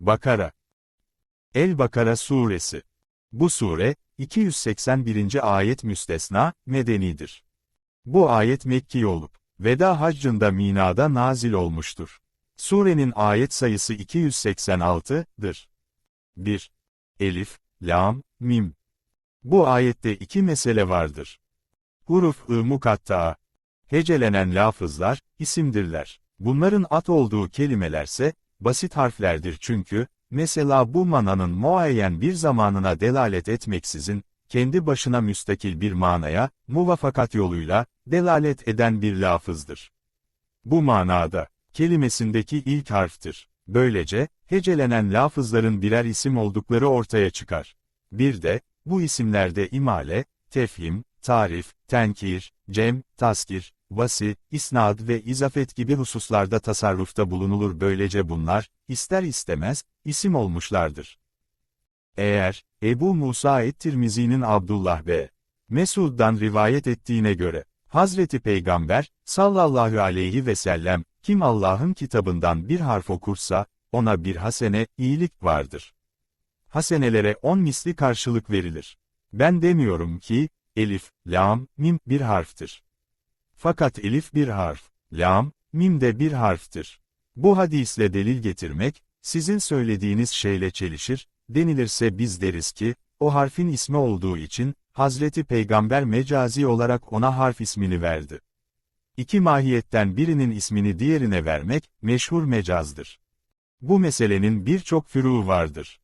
Bakara El-Bakara Suresi Bu sure, 281. ayet müstesna, medenidir. Bu ayet Mekki olup, Veda Haccı'nda Mina'da nazil olmuştur. Surenin ayet sayısı 286'dır. 1. Elif, Lam, Mim. Bu ayette iki mesele vardır. Huruf-ı mukatta'a. Hecelenen lafızlar, isimdirler. Bunların at olduğu kelimelerse, basit harflerdir çünkü, mesela bu mananın muayyen bir zamanına delalet etmeksizin, kendi başına müstakil bir manaya, muvafakat yoluyla, delalet eden bir lafızdır. Bu manada, kelimesindeki ilk harftir. Böylece, hecelenen lafızların birer isim oldukları ortaya çıkar. Bir de, bu isimlerde imale, tefhim, tarif, tenkir, cem, taskir, vasi, isnad ve izafet gibi hususlarda tasarrufta bulunulur böylece bunlar, ister istemez, isim olmuşlardır. Eğer, Ebu Musa et-Tirmizi'nin Abdullah b. Mesud'dan rivayet ettiğine göre, Hazreti Peygamber, sallallahu aleyhi ve sellem, kim Allah'ın kitabından bir harf okursa, ona bir hasene, iyilik vardır. Hasenelere on misli karşılık verilir. Ben demiyorum ki, elif, lam, mim bir harftir. Fakat elif bir harf, lam, mim de bir harftir. Bu hadisle delil getirmek, sizin söylediğiniz şeyle çelişir, denilirse biz deriz ki, o harfin ismi olduğu için, Hazreti Peygamber mecazi olarak ona harf ismini verdi. İki mahiyetten birinin ismini diğerine vermek, meşhur mecazdır. Bu meselenin birçok fürû vardır.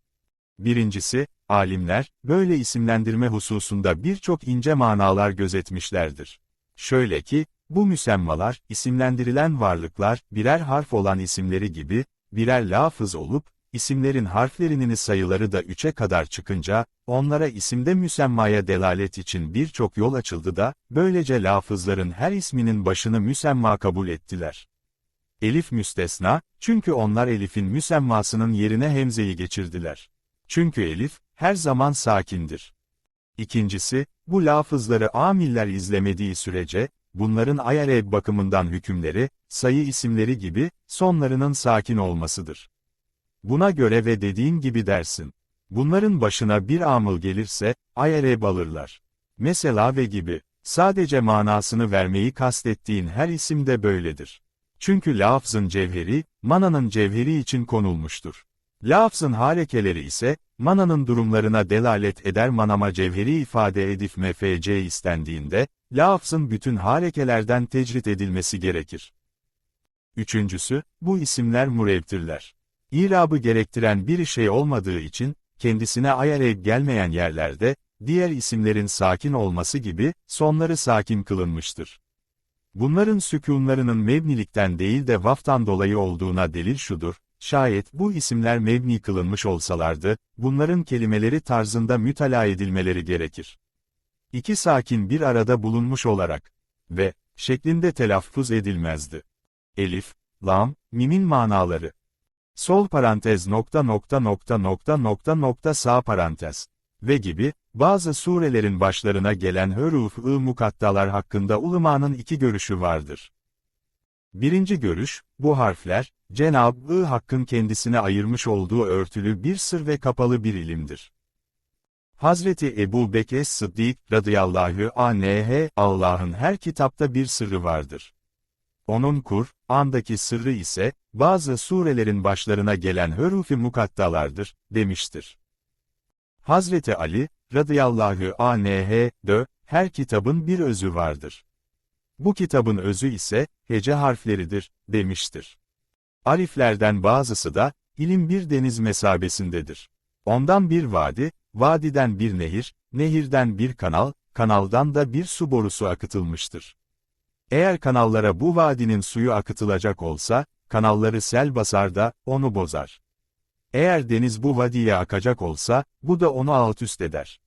Birincisi, alimler, böyle isimlendirme hususunda birçok ince manalar gözetmişlerdir. Şöyle ki, bu müsemmalar, isimlendirilen varlıklar, birer harf olan isimleri gibi, birer lafız olup, isimlerin harflerinin sayıları da üçe kadar çıkınca, onlara isimde müsemmaya delalet için birçok yol açıldı da, böylece lafızların her isminin başını müsemma kabul ettiler. Elif müstesna, çünkü onlar elifin müsemmasının yerine hemzeyi geçirdiler. Çünkü elif, her zaman sakindir. İkincisi, bu lafızları amiller izlemediği sürece, bunların ayareb bakımından hükümleri, sayı isimleri gibi, sonlarının sakin olmasıdır. Buna göre ve dediğin gibi dersin. Bunların başına bir amıl gelirse, ayareb alırlar. Mesela ve gibi, sadece manasını vermeyi kastettiğin her isim de böyledir. Çünkü lafzın cevheri, mananın cevheri için konulmuştur. Lafzın harekeleri ise, mananın durumlarına delalet eder manama cevheri ifade edip mfc istendiğinde, lafzın bütün harekelerden tecrit edilmesi gerekir. Üçüncüsü, bu isimler murevtirler. İrabı gerektiren bir şey olmadığı için, kendisine ayarlayıp gelmeyen yerlerde, diğer isimlerin sakin olması gibi, sonları sakin kılınmıştır. Bunların sükunlarının mebnilikten değil de vaftan dolayı olduğuna delil şudur, şayet bu isimler mebni kılınmış olsalardı, bunların kelimeleri tarzında mütalaa edilmeleri gerekir. İki sakin bir arada bulunmuş olarak ve şeklinde telaffuz edilmezdi. Elif, lam, mimin manaları. Sol parantez nokta nokta nokta nokta nokta nokta sağ parantez ve gibi, bazı surelerin başlarına gelen hüruf-ı mukattalar hakkında ulemanın iki görüşü vardır. Birinci görüş, bu harfler, Cenab-ı Hakk'ın kendisine ayırmış olduğu örtülü bir sır ve kapalı bir ilimdir. Hazreti Ebu Bekir Sıddık radıyallahu anh Allah'ın her kitapta bir sırrı vardır. Onun kur, andaki sırrı ise, bazı surelerin başlarına gelen hüruf-i mukattalardır, demiştir. Hazreti Ali, radıyallahu anh, de, her kitabın bir özü vardır. Bu kitabın özü ise, hece harfleridir, demiştir. Ariflerden bazısı da, ilim bir deniz mesabesindedir. Ondan bir vadi, vadiden bir nehir, nehirden bir kanal, kanaldan da bir su borusu akıtılmıştır. Eğer kanallara bu vadinin suyu akıtılacak olsa, kanalları sel basar da, onu bozar. Eğer deniz bu vadiye akacak olsa, bu da onu alt üst eder.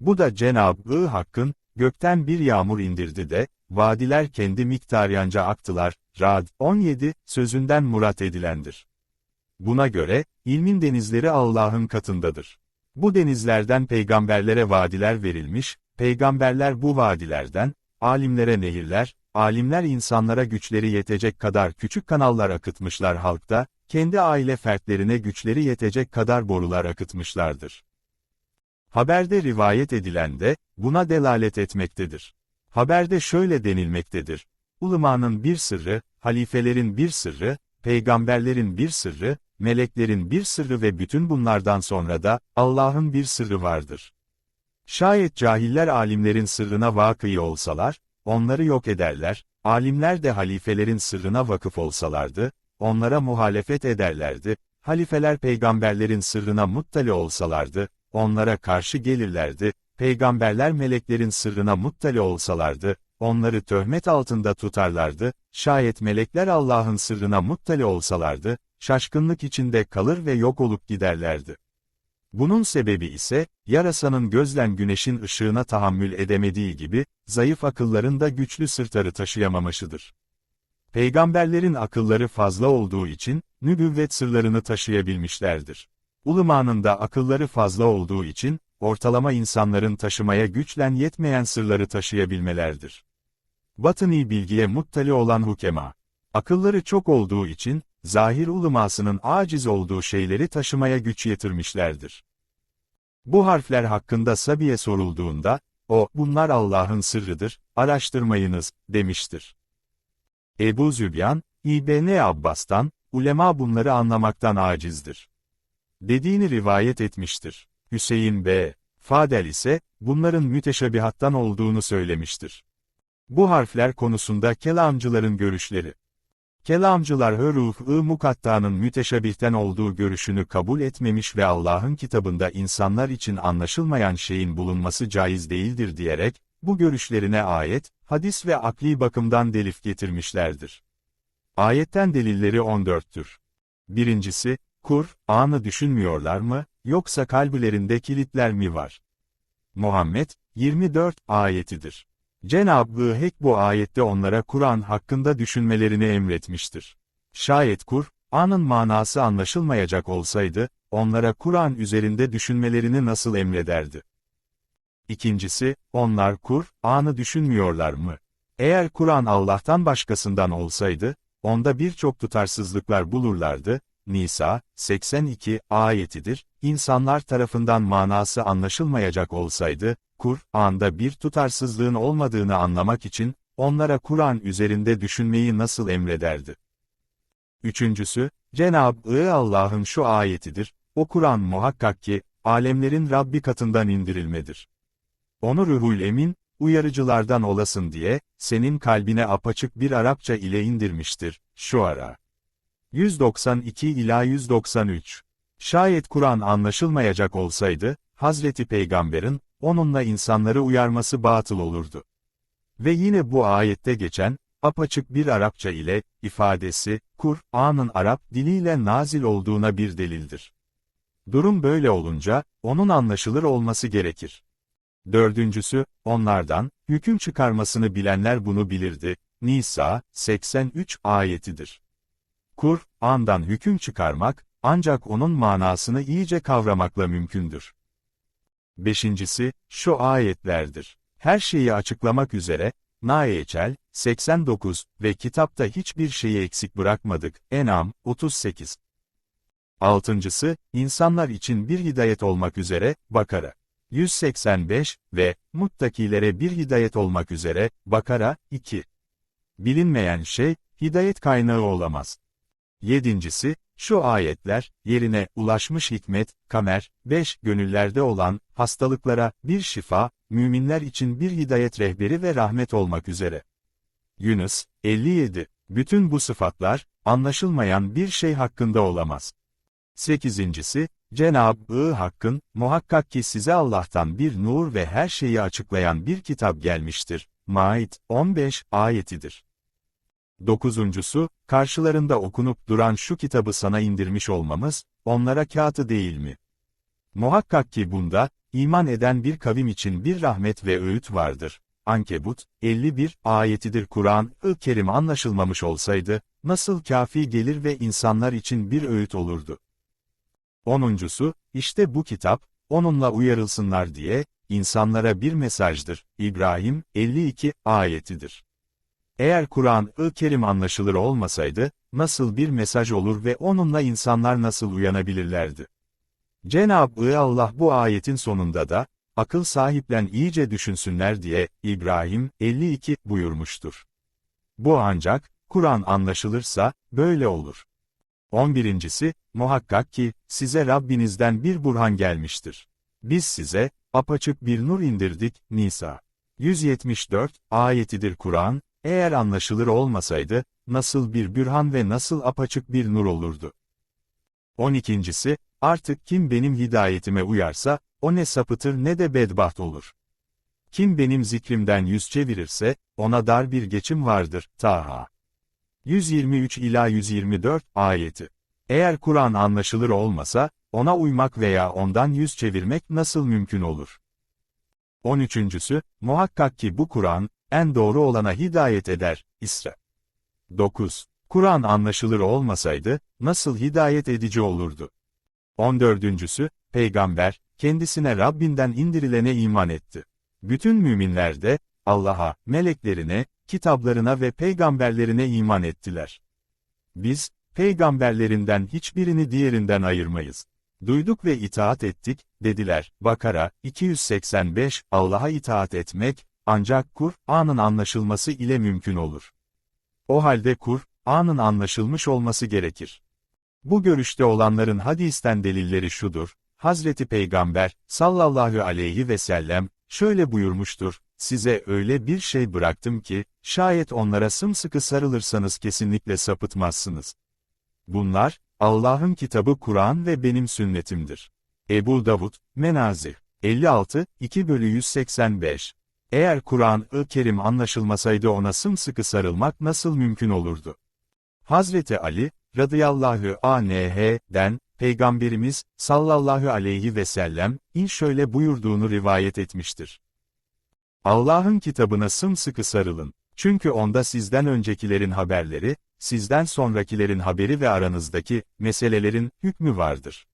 Bu da Cenab-ı Hakk'ın, gökten bir yağmur indirdi de, vadiler kendi miktaryanca aktılar, Rad 17, sözünden murat edilendir. Buna göre, ilmin denizleri Allah'ın katındadır. Bu denizlerden peygamberlere vadiler verilmiş, peygamberler bu vadilerden, alimlere nehirler, alimler insanlara güçleri yetecek kadar küçük kanallar akıtmışlar halkta, kendi aile fertlerine güçleri yetecek kadar borular akıtmışlardır. Haberde rivayet edilen de, buna delalet etmektedir. Haberde şöyle denilmektedir. Ulumanın bir sırrı, halifelerin bir sırrı, peygamberlerin bir sırrı, meleklerin bir sırrı ve bütün bunlardan sonra da, Allah'ın bir sırrı vardır. Şayet cahiller alimlerin sırrına vakıyı olsalar, onları yok ederler, alimler de halifelerin sırrına vakıf olsalardı, onlara muhalefet ederlerdi, halifeler peygamberlerin sırrına muttali olsalardı, onlara karşı gelirlerdi, peygamberler meleklerin sırrına muttali olsalardı, onları töhmet altında tutarlardı, şayet melekler Allah'ın sırrına muttali olsalardı, şaşkınlık içinde kalır ve yok olup giderlerdi. Bunun sebebi ise, yarasanın gözlen güneşin ışığına tahammül edemediği gibi, zayıf akılların da güçlü sırtarı taşıyamamışıdır. Peygamberlerin akılları fazla olduğu için, nübüvvet sırlarını taşıyabilmişlerdir. Ulumanın da akılları fazla olduğu için, ortalama insanların taşımaya güçlen yetmeyen sırları taşıyabilmelerdir. Batıni bilgiye muttali olan hukema. Akılları çok olduğu için, zahir ulumasının aciz olduğu şeyleri taşımaya güç yetirmişlerdir. Bu harfler hakkında Sabi'ye sorulduğunda, o, bunlar Allah'ın sırrıdır, araştırmayınız, demiştir. Ebu Zübyan, İbn Abbas'tan, ulema bunları anlamaktan acizdir. Dediğini rivayet etmiştir. Hüseyin B. Fadel ise, bunların müteşebihattan olduğunu söylemiştir. Bu harfler konusunda kelamcıların görüşleri. Kelamcılar hüruf-ı mukatta'nın müteşebihten olduğu görüşünü kabul etmemiş ve Allah'ın kitabında insanlar için anlaşılmayan şeyin bulunması caiz değildir diyerek, bu görüşlerine ayet, hadis ve akli bakımdan delif getirmişlerdir. Ayetten delilleri 14'tür. Birincisi, Kur, anı düşünmüyorlar mı, yoksa kalbilerinde kilitler mi var? Muhammed, 24 ayetidir. Cenab-ı Hak bu ayette onlara Kur'an hakkında düşünmelerini emretmiştir. Şayet Kur, anın manası anlaşılmayacak olsaydı, onlara Kur'an üzerinde düşünmelerini nasıl emrederdi? İkincisi, onlar Kur, anı düşünmüyorlar mı? Eğer Kur'an Allah'tan başkasından olsaydı, onda birçok tutarsızlıklar bulurlardı, Nisa, 82, ayetidir, insanlar tarafından manası anlaşılmayacak olsaydı, Kur'an'da bir tutarsızlığın olmadığını anlamak için, onlara Kur'an üzerinde düşünmeyi nasıl emrederdi? Üçüncüsü, Cenab-ı Allah'ın şu ayetidir, o Kur'an muhakkak ki, alemlerin Rabbi katından indirilmedir. Onu ruhul emin, uyarıcılardan olasın diye, senin kalbine apaçık bir Arapça ile indirmiştir, şu ara. 192 ila 193. Şayet Kur'an anlaşılmayacak olsaydı, Hazreti Peygamber'in, onunla insanları uyarması batıl olurdu. Ve yine bu ayette geçen, apaçık bir Arapça ile, ifadesi, Kur'an'ın Arap diliyle nazil olduğuna bir delildir. Durum böyle olunca, onun anlaşılır olması gerekir. Dördüncüsü, onlardan, hüküm çıkarmasını bilenler bunu bilirdi. Nisa, 83 ayetidir. Kur'an'dan hüküm çıkarmak, ancak onun manasını iyice kavramakla mümkündür. Beşincisi, şu ayetlerdir. Her şeyi açıklamak üzere, Naeçel, 89 ve kitapta hiçbir şeyi eksik bırakmadık, Enam, 38. Altıncısı, insanlar için bir hidayet olmak üzere, Bakara. 185 ve muttakilere bir hidayet olmak üzere, Bakara, 2. Bilinmeyen şey, hidayet kaynağı olamaz. Yedincisi, şu ayetler, yerine, ulaşmış hikmet, kamer, 5, gönüllerde olan, hastalıklara, bir şifa, müminler için bir hidayet rehberi ve rahmet olmak üzere. Yunus, 57. Bütün bu sıfatlar, anlaşılmayan bir şey hakkında olamaz. Sekizincisi, Cenab-ı Hakk'ın, muhakkak ki size Allah'tan bir nur ve her şeyi açıklayan bir kitap gelmiştir. Maid, 15, ayetidir. Dokuzuncusu, karşılarında okunup duran şu kitabı sana indirmiş olmamız, onlara kağıtı değil mi? Muhakkak ki bunda, iman eden bir kavim için bir rahmet ve öğüt vardır. Ankebut, 51, ayetidir Kur'an-ı Kerim anlaşılmamış olsaydı, nasıl kafi gelir ve insanlar için bir öğüt olurdu. Onuncusu, işte bu kitap, onunla uyarılsınlar diye, insanlara bir mesajdır. İbrahim, 52, ayetidir. Eğer Kur'an-ı Kerim anlaşılır olmasaydı, nasıl bir mesaj olur ve onunla insanlar nasıl uyanabilirlerdi? Cenab-ı Allah bu ayetin sonunda da, akıl sahiplen iyice düşünsünler diye, İbrahim, 52, buyurmuştur. Bu ancak, Kur'an anlaşılırsa, böyle olur. 11.si, muhakkak ki, size Rabbinizden bir burhan gelmiştir. Biz size, apaçık bir nur indirdik, Nisa. 174, ayetidir Kur'an, eğer anlaşılır olmasaydı, nasıl bir bürhan ve nasıl apaçık bir nur olurdu. 12.si, artık kim benim hidayetime uyarsa, o ne sapıtır ne de bedbaht olur. Kim benim zikrimden yüz çevirirse, ona dar bir geçim vardır, Taha. 123 ila 124 ayeti. Eğer Kur'an anlaşılır olmasa, ona uymak veya ondan yüz çevirmek nasıl mümkün olur? 13.sü, muhakkak ki bu Kur'an, en doğru olana hidayet eder, İsra. 9. Kur'an anlaşılır olmasaydı, nasıl hidayet edici olurdu? 14.sü, Peygamber, kendisine Rabbinden indirilene iman etti. Bütün müminler de, Allah'a, meleklerine, kitaplarına ve peygamberlerine iman ettiler. Biz, peygamberlerinden hiçbirini diğerinden ayırmayız. Duyduk ve itaat ettik, dediler. Bakara, 285, Allah'a itaat etmek, ancak Kur'an'ın anlaşılması ile mümkün olur. O halde Kur'an'ın anlaşılmış olması gerekir. Bu görüşte olanların hadisten delilleri şudur, Hazreti Peygamber, sallallahu aleyhi ve sellem, şöyle buyurmuştur, size öyle bir şey bıraktım ki, şayet onlara sımsıkı sarılırsanız kesinlikle sapıtmazsınız. Bunlar, Allah'ın kitabı Kur'an ve benim sünnetimdir. Ebu Davud, Menazih, 56, 2 bölü 185. Eğer Kur'an-ı Kerim anlaşılmasaydı ona sımsıkı sarılmak nasıl mümkün olurdu? Hazreti Ali, radıyallahu anh'den, Peygamberimiz, sallallahu aleyhi ve sellem, in şöyle buyurduğunu rivayet etmiştir. Allah'ın kitabına sımsıkı sarılın. Çünkü onda sizden öncekilerin haberleri, sizden sonrakilerin haberi ve aranızdaki meselelerin hükmü vardır.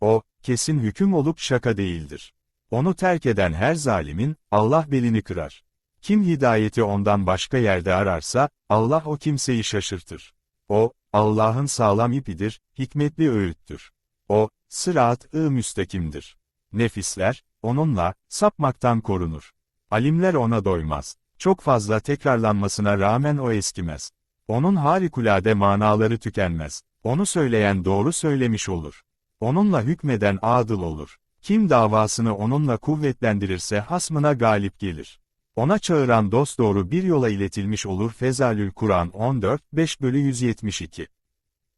O, kesin hüküm olup şaka değildir. Onu terk eden her zalimin, Allah belini kırar. Kim hidayeti ondan başka yerde ararsa, Allah o kimseyi şaşırtır. O, Allah'ın sağlam ipidir, hikmetli öğüttür. O, sırat-ı müstakimdir. Nefisler, onunla, sapmaktan korunur. Alimler ona doymaz. Çok fazla tekrarlanmasına rağmen o eskimez. Onun harikulade manaları tükenmez. Onu söyleyen doğru söylemiş olur. Onunla hükmeden adıl olur. Kim davasını onunla kuvvetlendirirse hasmına galip gelir. Ona çağıran dosdoğru bir yola iletilmiş olur Fezalül Kur'an 14, 5 bölü 172.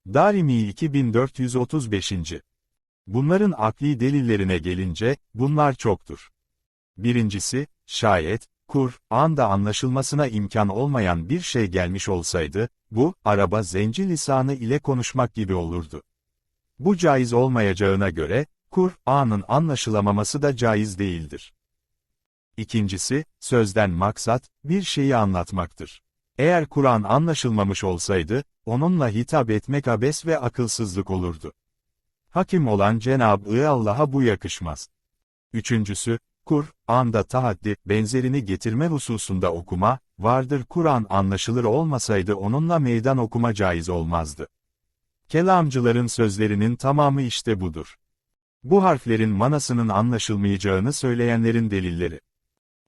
Darimi 2435. Bunların akli delillerine gelince, bunlar çoktur. Birincisi, şayet, Kur'an'da anlaşılmasına imkan olmayan bir şey gelmiş olsaydı, bu, araba zenci lisanı ile konuşmak gibi olurdu. Bu caiz olmayacağına göre, Kur'an'ın anlaşılamaması da caiz değildir. İkincisi, sözden maksat, bir şeyi anlatmaktır. Eğer Kur'an anlaşılmamış olsaydı, onunla hitap etmek abes ve akılsızlık olurdu. Hakim olan Cenab-ı Allah'a bu yakışmaz. Üçüncüsü, Kur'an'da tahaddi, benzerini getirme hususunda okuma, vardır Kur'an anlaşılır olmasaydı onunla meydan okuma caiz olmazdı. Kelamcıların sözlerinin tamamı işte budur. Bu harflerin manasının anlaşılmayacağını söyleyenlerin delilleri.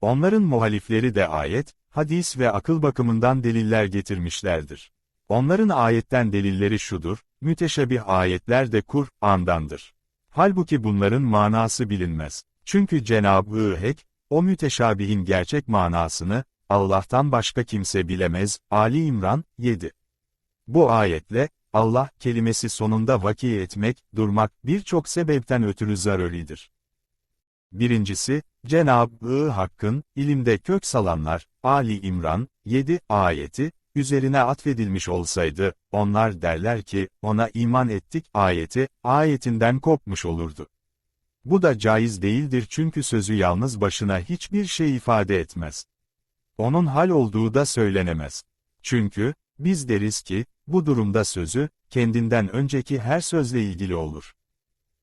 Onların muhalifleri de ayet, hadis ve akıl bakımından deliller getirmişlerdir. Onların ayetten delilleri şudur, müteşebih ayetler de Kur'an'dandır. Halbuki bunların manası bilinmez. Çünkü Cenab-ı Hak, o müteşabihin gerçek manasını, Allah'tan başka kimse bilemez, Ali İmran, 7. Bu ayetle, Allah kelimesi sonunda vaki etmek, durmak, birçok sebepten ötürü zaruridir. Birincisi, Cenab-ı Hakk'ın, ilimde kök salanlar, Ali İmran, 7 ayeti, üzerine atfedilmiş olsaydı, onlar derler ki, ona iman ettik ayeti, ayetinden kopmuş olurdu. Bu da caiz değildir çünkü sözü yalnız başına hiçbir şey ifade etmez. Onun hal olduğu da söylenemez. Çünkü, biz deriz ki, bu durumda sözü, kendinden önceki her sözle ilgili olur.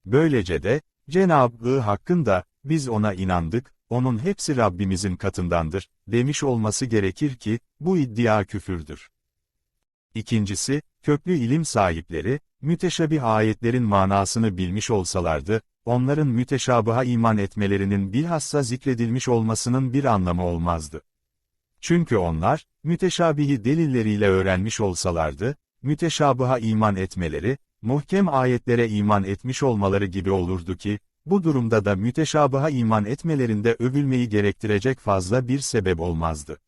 Böylece de, Cenab-ı Hakk'ın da, biz ona inandık, onun hepsi Rabbimizin katındandır, demiş olması gerekir ki, bu iddia küfürdür. İkincisi, köklü ilim sahipleri, müteşabih ayetlerin manasını bilmiş olsalardı, onların müteşabıha iman etmelerinin bilhassa zikredilmiş olmasının bir anlamı olmazdı. Çünkü onlar, müteşabihi delilleriyle öğrenmiş olsalardı, müteşabıha iman etmeleri, muhkem ayetlere iman etmiş olmaları gibi olurdu ki, bu durumda da müteşabıha iman etmelerinde övülmeyi gerektirecek fazla bir sebep olmazdı.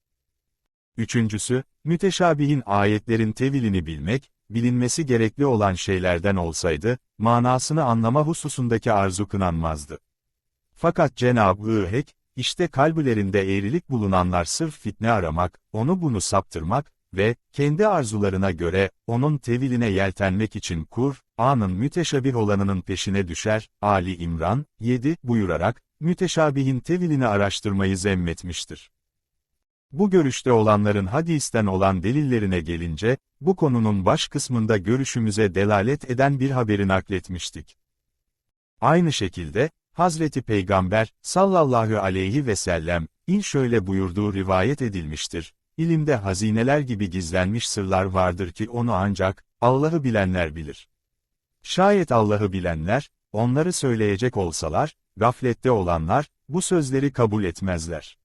Üçüncüsü, müteşabihin ayetlerin tevilini bilmek, bilinmesi gerekli olan şeylerden olsaydı, manasını anlama hususundaki arzu kınanmazdı. Fakat Cenab-ı Hak, işte kalbilerinde eğrilik bulunanlar sırf fitne aramak, onu bunu saptırmak ve, kendi arzularına göre, onun teviline yeltenmek için kur, anın müteşabih olanının peşine düşer, Ali İmran, 7, buyurarak, müteşabihin tevilini araştırmayı zemmetmiştir. Bu görüşte olanların hadisten olan delillerine gelince, bu konunun baş kısmında görüşümüze delalet eden bir haberi nakletmiştik. Aynı şekilde, Hazreti Peygamber, sallallahu aleyhi ve sellem, in şöyle buyurduğu rivayet edilmiştir. İlimde hazineler gibi gizlenmiş sırlar vardır ki onu ancak, Allah'ı bilenler bilir. Şayet Allah'ı bilenler, onları söyleyecek olsalar, gaflette olanlar, bu sözleri kabul etmezler.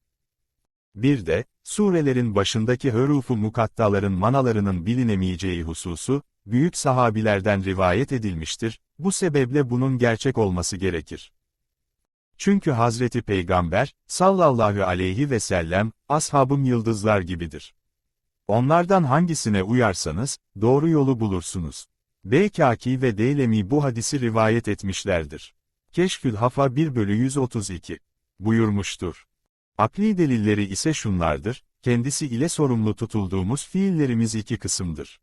Bir de, surelerin başındaki hürufu mukattaların manalarının bilinemeyeceği hususu, büyük sahabilerden rivayet edilmiştir, bu sebeple bunun gerçek olması gerekir. Çünkü Hazreti Peygamber, sallallahu aleyhi ve sellem, ashabım yıldızlar gibidir. Onlardan hangisine uyarsanız, doğru yolu bulursunuz. Beykaki ve Deylemi bu hadisi rivayet etmişlerdir. Keşfül Hafa 1 bölü 132 buyurmuştur. Akli delilleri ise şunlardır, kendisi ile sorumlu tutulduğumuz fiillerimiz iki kısımdır.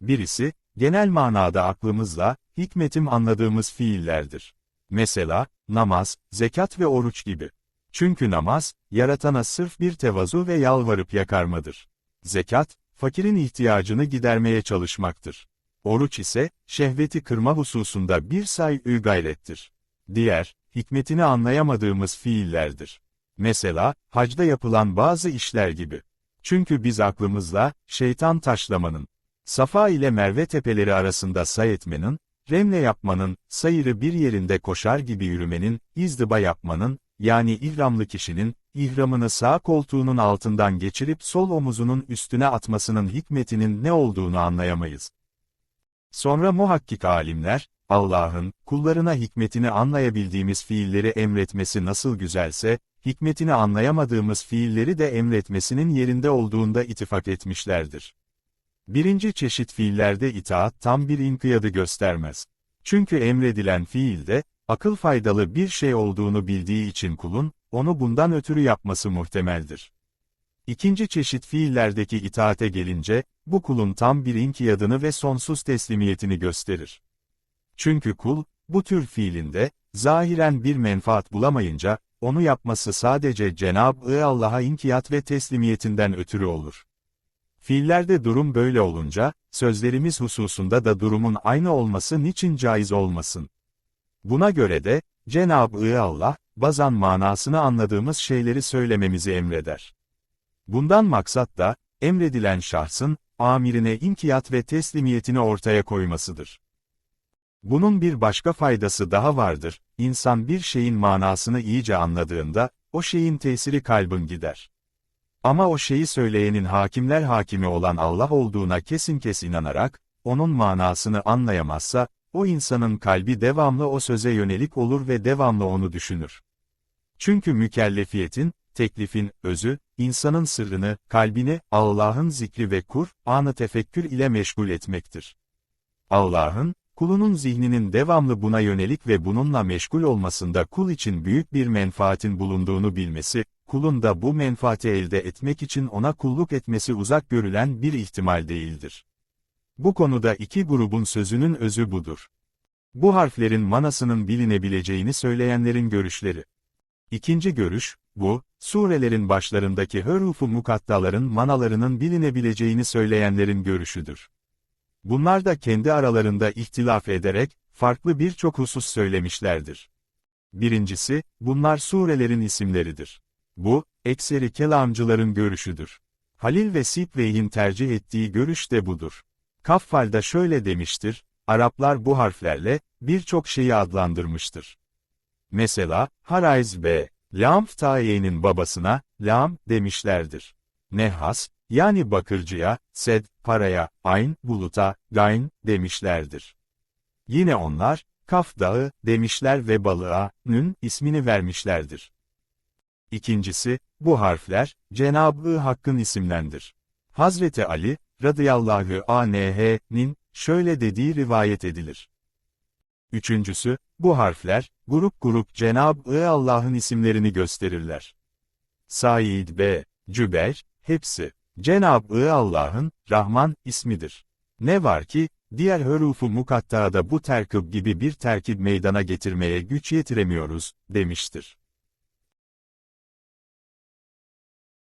Birisi, genel manada aklımızla, hikmetim anladığımız fiillerdir. Mesela, namaz, zekat ve oruç gibi. Çünkü namaz, yaratana sırf bir tevazu ve yalvarıp yakarmadır. Zekat, fakirin ihtiyacını gidermeye çalışmaktır. Oruç ise, şehveti kırma hususunda bir say-ı gayrettir. Diğer, hikmetini anlayamadığımız fiillerdir. Mesela, hacda yapılan bazı işler gibi. Çünkü biz aklımızla, şeytan taşlamanın, Safa ile Merve tepeleri arasında say etmenin, remle yapmanın, sayırı bir yerinde koşar gibi yürümenin, izdiba yapmanın, yani ihramlı kişinin, ihramını sağ koltuğunun altından geçirip sol omuzunun üstüne atmasının hikmetinin ne olduğunu anlayamayız. Sonra muhakkik alimler, Allah'ın, kullarına hikmetini anlayabildiğimiz fiilleri emretmesi nasıl güzelse, hikmetini anlayamadığımız fiilleri de emretmesinin yerinde olduğunda ittifak etmişlerdir. Birinci çeşit fiillerde itaat tam bir inkiyadı göstermez. Çünkü emredilen fiilde, akıl faydalı bir şey olduğunu bildiği için kulun, onu bundan ötürü yapması muhtemeldir. İkinci çeşit fiillerdeki itaate gelince, bu kulun tam bir inkiyadını ve sonsuz teslimiyetini gösterir. Çünkü kul, bu tür fiilinde, zahiren bir menfaat bulamayınca, onu yapması sadece Cenab-ı Allah'a inkiyat ve teslimiyetinden ötürü olur. Fiillerde durum böyle olunca, sözlerimiz hususunda da durumun aynı olması niçin caiz olmasın? Buna göre de, Cenab-ı Allah, bazan manasını anladığımız şeyleri söylememizi emreder. Bundan maksat da, emredilen şahsın, amirine inkiyat ve teslimiyetini ortaya koymasıdır. Bunun bir başka faydası daha vardır, insan bir şeyin manasını iyice anladığında, o şeyin tesiri kalbin gider. Ama o şeyi söyleyenin hakimler hakimi olan Allah olduğuna kesin kes inanarak, onun manasını anlayamazsa, o insanın kalbi devamlı o söze yönelik olur ve devamlı onu düşünür. Çünkü mükellefiyetin, teklifin, özü, insanın sırrını, kalbini, Allah'ın zikri ve kur, anı tefekkür ile meşgul etmektir. Allah'ın, kulunun zihninin devamlı buna yönelik ve bununla meşgul olmasında kul için büyük bir menfaatin bulunduğunu bilmesi, kulun da bu menfaati elde etmek için ona kulluk etmesi uzak görülen bir ihtimal değildir. Bu konuda iki grubun sözünün özü budur. Bu harflerin manasının bilinebileceğini söyleyenlerin görüşleri. İkinci görüş, bu, surelerin başlarındaki hürufu mukattaların manalarının bilinebileceğini söyleyenlerin görüşüdür. Bunlar da kendi aralarında ihtilaf ederek, farklı birçok husus söylemişlerdir. Birincisi, bunlar surelerin isimleridir. Bu, ekseri kelamcıların görüşüdür. Halil ve Sibveyh'in tercih ettiği görüş de budur. Kaffal da şöyle demiştir, Araplar bu harflerle, birçok şeyi adlandırmıştır. Mesela, Harayz B. Lamftaye'nin babasına, Lam, demişlerdir. Nehas, yani bakırcıya, Sed, paraya, Ayn, buluta, Gayn, demişlerdir. Yine onlar, Kaf dağı, demişler ve balığa, Nün, ismini vermişlerdir. İkincisi, bu harfler, Cenab-ı Hakk'ın isimlendir. Hazreti Ali, radıyallahu anh'nin, şöyle dediği rivayet edilir. Üçüncüsü, bu harfler, grup grup Cenab-ı Allah'ın isimlerini gösterirler. Said B. Cübeyr, hepsi, Cenab-ı Allah'ın, Rahman, ismidir. Ne var ki, diğer hürufu mukatta'da bu terkib gibi bir terkib meydana getirmeye güç yetiremiyoruz, demiştir.